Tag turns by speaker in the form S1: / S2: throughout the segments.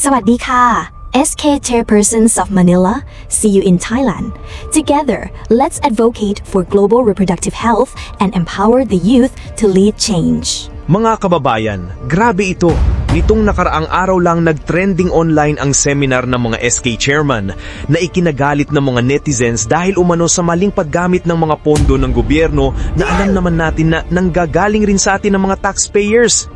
S1: Sawadee ka! SK Chairpersons of Manila, see you in Thailand. Together, let's advocate for global reproductive health and empower the youth to lead change.
S2: Mga kababayan, grabe ito. Nitong nakaraang araw lang nag-trending online ang seminar ng mga SK chairman na ikinagalit ng mga netizens dahil umano sa maling paggamit ng mga pondo ng gobyerno na alam naman natin na nanggagaling rin sa atin ng mga taxpayers.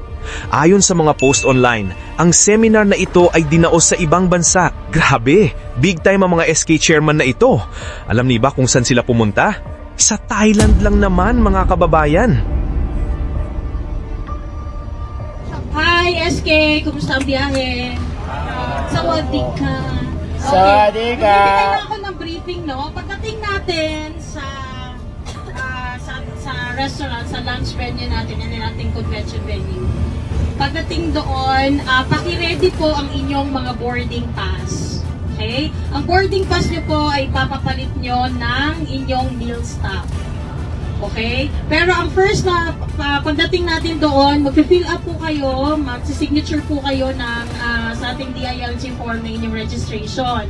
S2: Ayon sa mga post online, ang seminar na ito ay dinaos sa ibang bansa. Grabe, big time ang mga SK chairman na ito. Alam ni ba kung saan sila pumunta? Sa Thailand lang naman mga kababayan.
S3: Hi, SK! Kumusta ang biyahe? Sawadee ka.
S4: Sawadee ka.
S3: Bibigyan na ako ng briefing, no? Pagdating natin restaurant, sa lunch venue natin, and nating convention venue. Pagdating doon, ah, paki-ready po ang inyong mga boarding pass. Okay? Ang boarding pass nyo po ay papapalit nyo ng inyong meal stop. Okay? Pero ang first na pa- pagdating natin doon, mag-fill up po kayo, mag-signature po kayo ng ah, sa ating DILG form na inyong registration.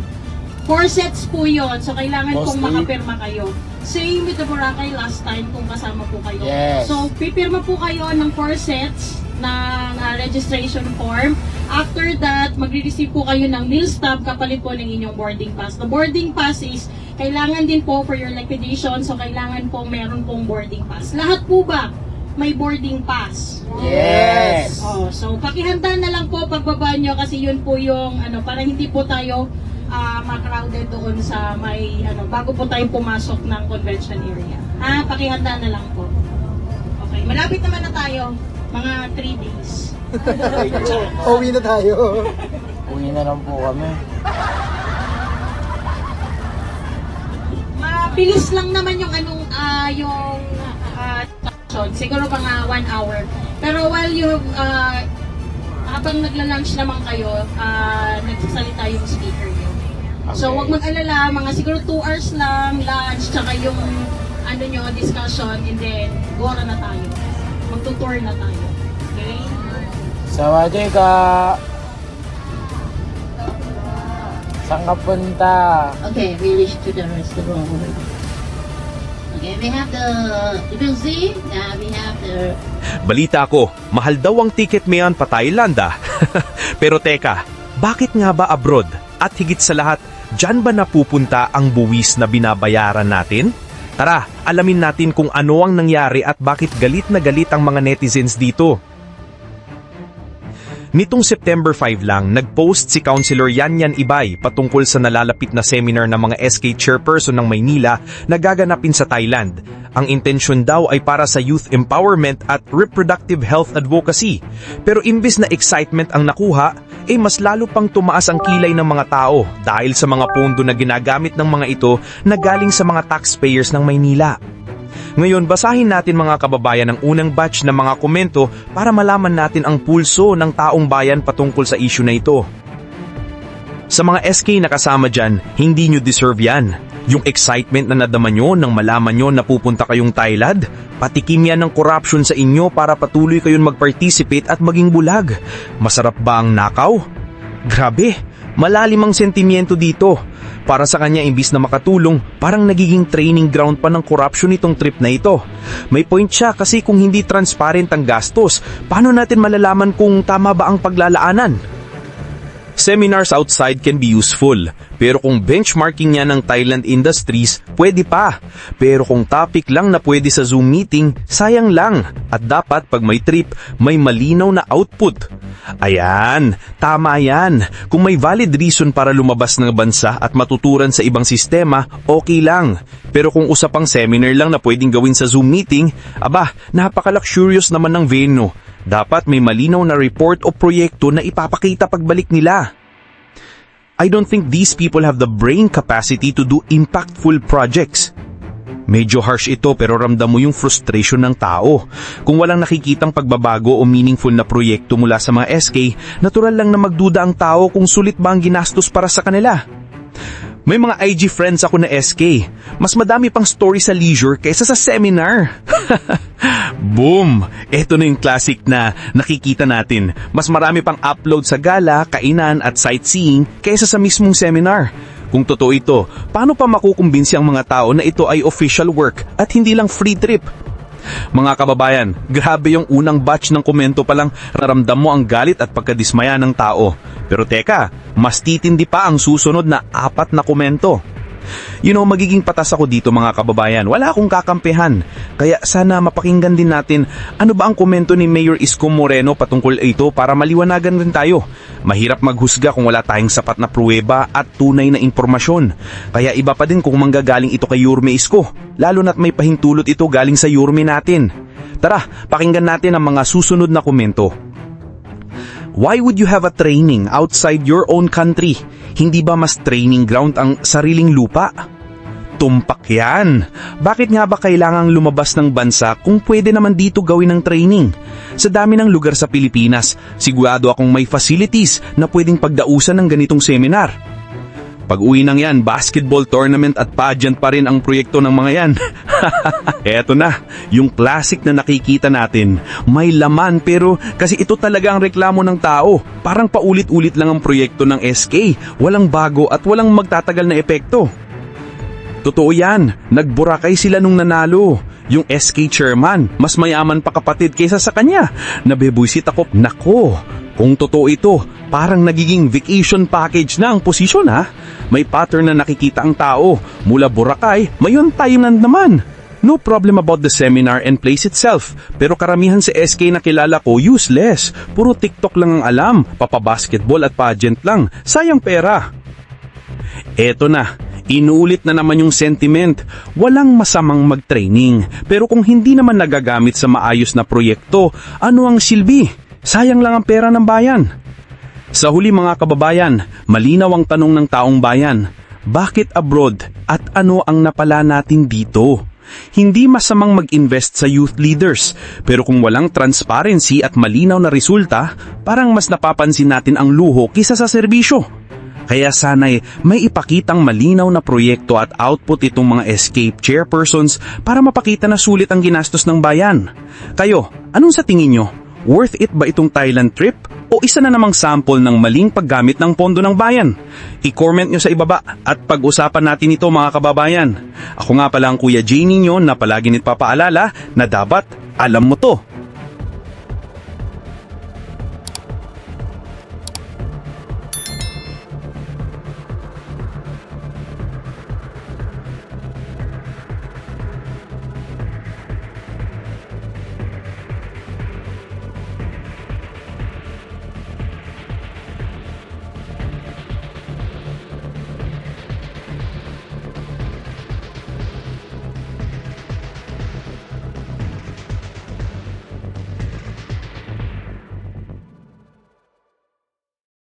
S3: Four sets po yon so kailangan
S4: Mostly.
S3: makapirma kayo. Same with the Boracay last time kung kasama po kayo.
S4: Yes.
S3: So, pipirma po kayo ng four sets ng ah, registration form. After that, magre-receive po kayo ng meal stub kapalit po ng inyong boarding pass. The boarding pass is kailangan din po for your liquidation, so kailangan po meron pong boarding pass. Lahat po ba may boarding pass?
S4: Yes.
S3: Oh, so pakihanda na lang po pagbaba nyo kasi yun po yung ano para hindi po tayo ah, ma-crowded doon sa may ano bago po tayo pumasok ng convention area. Ha, pakihanda na lang po. Okay, malapit naman na tayo. Mga 3 days.
S5: Uwi na tayo.
S4: Uwi na lang po kami.
S3: Mabilis lang naman yung anong ah, yung ah, transaction. siguro mga 1 hour. Pero while you ah, habang nagla-lunch naman kayo, ah, nagsasalita yung speaker nyo. So,
S4: Okay.
S3: wag mag-alala, mga siguro 2 hours lang, lunch, tsaka yung ano nyo, discussion, and then, gora na tayo. Magtutour na tayo. Okay?
S4: Sawadee ka. Saan ka punta?
S6: Okay, we reach to the restaurant. Okay, we have the, you can see, uh, we have the
S2: Balita ko, mahal daw ang ticket mayon pa Thailand ah. Pero teka, bakit nga ba abroad? At higit sa lahat, dyan ba napupunta ang buwis na binabayaran natin? Tara, alamin natin kung ano ang nangyari at bakit galit na galit ang mga netizens dito. Nitong September 5 lang, nag-post si Councilor Yanyan Ibay patungkol sa nalalapit na seminar ng mga SK chairperson ng Maynila na gaganapin sa Thailand. Ang intensyon daw ay para sa youth empowerment at reproductive health advocacy. Pero imbes na excitement ang nakuha, eh mas lalo pang tumaas ang kilay ng mga tao dahil sa mga pondo na ginagamit ng mga ito na galing sa mga taxpayers ng Maynila. Ngayon, basahin natin mga kababayan ang unang batch ng mga komento para malaman natin ang pulso ng taong bayan patungkol sa issue na ito. Sa mga SK na kasama dyan, hindi nyo deserve yan. Yung excitement na nadama nyo nang malaman nyo na pupunta kayong Thailand, patikim yan ng corruption sa inyo para patuloy kayong mag-participate at maging bulag. Masarap ba ang nakaw? Grabe, malalim ang sentimiento dito. Para sa kanya imbis na makatulong, parang nagiging training ground pa ng corruption itong trip na ito. May point siya kasi kung hindi transparent ang gastos, paano natin malalaman kung tama ba ang paglalaanan? Seminars outside can be useful, pero kung benchmarking niya ng Thailand industries, pwede pa. Pero kung topic lang na pwede sa Zoom meeting, sayang lang. At dapat pag may trip, may malinaw na output. Ayan, tama yan. Kung may valid reason para lumabas ng bansa at matuturan sa ibang sistema, okay lang. Pero kung usapang seminar lang na pwedeng gawin sa Zoom meeting, aba, napaka-luxurious naman ng venue. Dapat may malinaw na report o proyekto na ipapakita pagbalik nila. I don't think these people have the brain capacity to do impactful projects. Medyo harsh ito pero ramdam mo yung frustration ng tao. Kung walang nakikitang pagbabago o meaningful na proyekto mula sa mga SK, natural lang na magduda ang tao kung sulit ba ang ginastos para sa kanila. May mga IG friends ako na SK. Mas madami pang story sa leisure kaysa sa seminar. Boom! Ito na yung classic na nakikita natin. Mas marami pang upload sa gala, kainan at sightseeing kaysa sa mismong seminar. Kung totoo ito, paano pa makukumbinsi ang mga tao na ito ay official work at hindi lang free trip? Mga kababayan, grabe yung unang batch ng komento pa lang naramdam mo ang galit at pagkadismaya ng tao. Pero teka, mas titindi pa ang susunod na apat na komento. You know, magiging patas ako dito mga kababayan. Wala akong kakampihan. Kaya sana mapakinggan din natin ano ba ang komento ni Mayor Isko Moreno patungkol ito para maliwanagan rin tayo. Mahirap maghusga kung wala tayong sapat na pruweba at tunay na impormasyon. Kaya iba pa din kung manggagaling ito kay Yurme Isko. Lalo na't may pahintulot ito galing sa Yurme natin. Tara, pakinggan natin ang mga susunod na komento. Why would you have a training outside your own country? Hindi ba mas training ground ang sariling lupa? Tumpak yan. Bakit nga ba kailangang lumabas ng bansa kung pwede naman dito gawin ng training? Sa dami ng lugar sa Pilipinas, sigurado akong may facilities na pwedeng pagdausan ng ganitong seminar. Pag uwi ng yan, basketball tournament at pageant pa rin ang proyekto ng mga yan. Eto na, yung classic na nakikita natin. May laman pero kasi ito talaga ang reklamo ng tao. Parang paulit-ulit lang ang proyekto ng SK. Walang bago at walang magtatagal na epekto. Totoo yan, nagburakay sila nung nanalo. Yung SK chairman, mas mayaman pa kapatid kaysa sa kanya. Nabebuisit ako, nako, kung totoo ito, parang nagiging vacation package na ang posisyon ha. May pattern na nakikita ang tao. Mula Boracay, mayon na naman. No problem about the seminar and place itself. Pero karamihan sa SK na kilala ko useless. Puro TikTok lang ang alam, papabasketball at pageant lang. Sayang pera. Eto na, inuulit na naman yung sentiment. Walang masamang mag-training. Pero kung hindi naman nagagamit sa maayos na proyekto, ano ang silbi? Sayang lang ang pera ng bayan. Sa huli mga kababayan, malinaw ang tanong ng taong bayan. Bakit abroad at ano ang napala natin dito? Hindi masamang mag-invest sa youth leaders, pero kung walang transparency at malinaw na resulta, parang mas napapansin natin ang luho kisa sa serbisyo. Kaya sana'y may ipakitang malinaw na proyekto at output itong mga escape chairpersons para mapakita na sulit ang ginastos ng bayan. Kayo, anong sa tingin nyo? Worth it ba itong Thailand trip? O isa na namang sample ng maling paggamit ng pondo ng bayan? I-comment nyo sa ibaba at pag-usapan natin ito mga kababayan. Ako nga pala ang Kuya Jay ninyo na palagi nagpapaalala na dapat alam mo to.